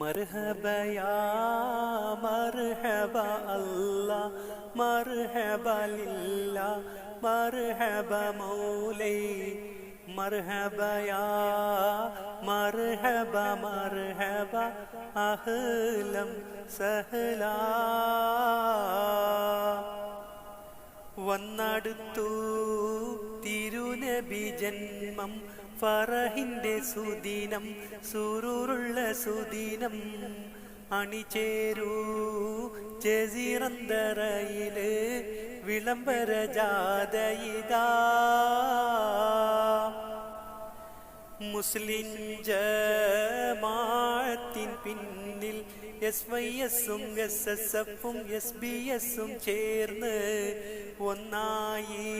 മർഹബ യാ മർഹബ അല്ലാ മർഹബ ലില്ല മർഹബ മൗലൈ മർഹബ യാ മർഹബ മർഹബ അഹലം സഹല. വന്നടുത്തു തിരുനബി ജന്മം ഫറഹിന്റെ സുദിനം സുറൂറുള്ള സുദിനം അണിചേരൂ ജസീറന്തറയിൽ വിളംബര ജാതയിതാ. മുസ്ലിം ജമാത്തിൻ പിന്നിൽ എസ് വൈ എസും എസ് എസ് എഫും എസ് ബി എസും ചേർന്ന് ഒന്നായി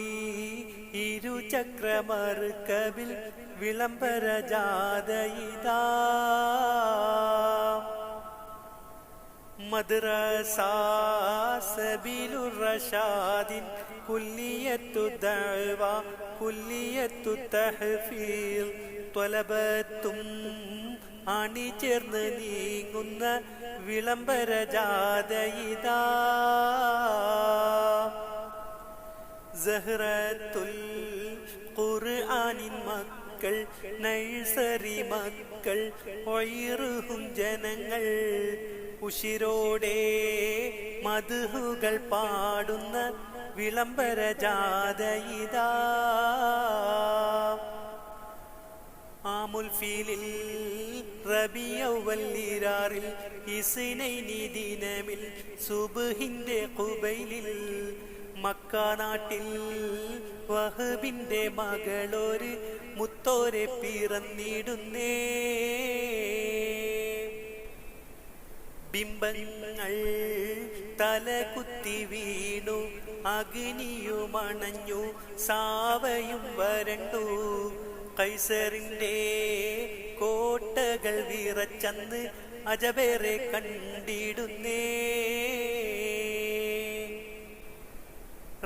ഇരുചക്രമറുക്കവിൽ വിളംബര ജാഥയിതാ മദ്രസാസബിലുറഷാദിൻ കുല്ലിയത്തു ദഅവ കുല്ലിയത്തു തഹ്ഫീൽ. ത്വലബത്തും അണിചേർന്ന് നീങ്ങുന്ന വിളംബര ജാഥയിതാ സഹ്റത്തുൽ ഖുർആനിൻ മക്കൾ നഴ്സറി മക്കൾ ഒയറുഹും ജനങ്ങൾ. ഉഷിരോടെ മധുഹുകൾ പാടുന്ന വിളംബര ജാതയിതാ ആമുൽ ഫീലിൽ റബിയവല്ലിരാറിൽ ഇസിനൈനി ദിനമിൽ സുബഹിന്റെ കുബൈലിൽ മക്ക നാട്ടിൽ വഹബിന്റെ മകളൊരു മുത്തോരെ പിറന്നിടുന്നേ. ബിംബങ്ങൾ തലകുത്തി വീണു അഗ്നിയുമണഞ്ഞു സാവയും വരണ്ടു. കൈസറിന്റെ കോട്ടകൾ വിറച്ചന്ന് അജബേറെ കണ്ടിടുന്നേ.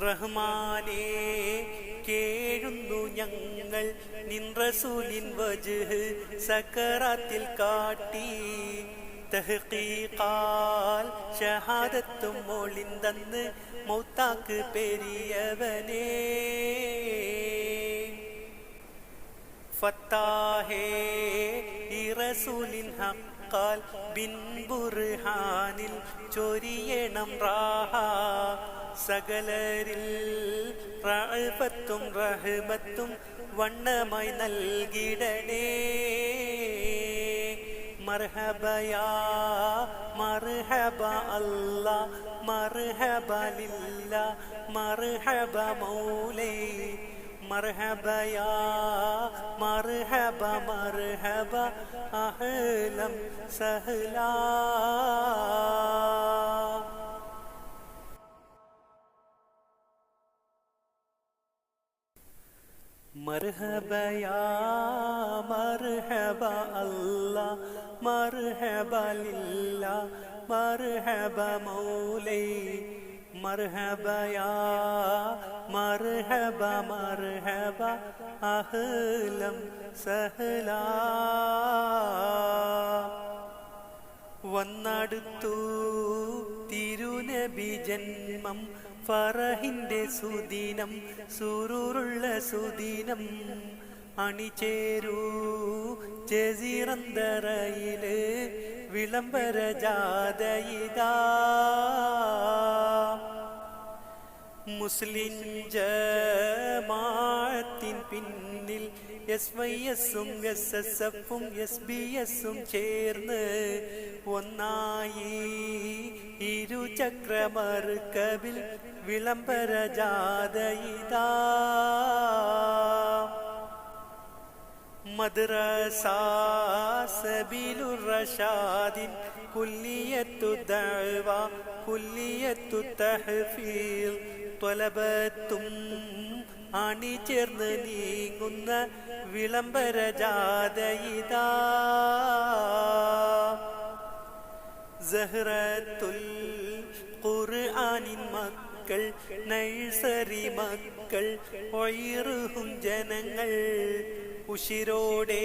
റഹ്മാനേ കേഴുന്നു ഞങ്ങൾ നിൻറസൂലിൻ വജ് സക്കറാത്തിൽ കാട്ടി. തഹ്ഖീഖാൽ ഷഹാദത്തും മൊളിന്തന്ന് മൗത്താക്ക് പെരിയവനേ. ഫത്താഹേ ഇറസൂലിൻ ഹക്കാൽ ബിൻ ബുർഹാനിൽ ചൊരിയണം റാഹ. സകലരിൽ റാൽപത്തും റഹ്മത്തും വണ്ണമായി നൽകിടണേ. മർഹബയാ മർഹബ അല്ല മർഹബ ലില്ല മർഹബ മൗലേ. മർഹബയാ മർഹബ മർഹബ അഹലം സഹലാ. മർഹബയാ മർഹബ അല്ല മർഹബലില്ല മർഹബ മൗലൈ മർഹബയാ മർഹബ മർഹബ അഹലം സഹല. വന്നടുത്തു തിരുനബി ജന്മം ഫറഹിന്റെ സുദിനം സുറൂറുള്ള സുദിനം അണിചേരൂ. ജസീറന്തറയിൽ വിളംബര ജാതയിതാ. മുസ്ലിം ജമാത്തിൻ പിന്നിൽ എസ് വൈ എസും എസ് എസ് എഫും എസ് ബി എസും ചേർന്ന് ഒന്നായി. ഇരുചക്രമറുക്കവിൽ വിളംബര ജാതയിതാ മദ്രസാസബിലുറഷാദിൻ കുല്ലിയത്തു ദഅവ കുല്ലിയത്തു തഹ്ഫീൽ ത്വലബത്തും അണിചേർന്ന് നീങ്ങുന്ന വിളംബര ജാതയിതാ സഹ്റത്തുൽ ഖുർആനിൻ മക്കൾ നഴ്സറി മക്കൾ ഒയറുഹും ജനങ്ങൾ ഉഷിരോടെ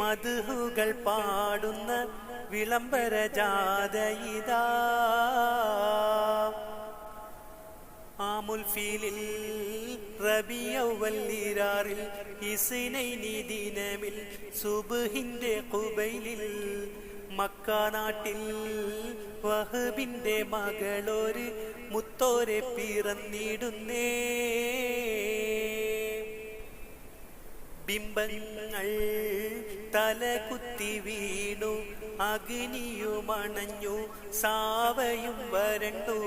മധുഹുകൾ പാടുന്ന വിളംബര ജാതയിതാ ആമുൽ ആമുൽഫീലിൽ റബിയവല്ലിരാറിൽ ഇസിനൈനി ദിനമിൽ സുബുഹിന്റെ കുബൈലിൽ മക്ക നാട്ടിൽ വഹബിന്റെ മകളൊരു മുത്തോരെ പിറന്നിടുന്നേ. ബിംബങ്ങൾ തലകുത്തി വീണു അഗ്നിയുമണഞ്ഞു സാവയും വരണ്ടു.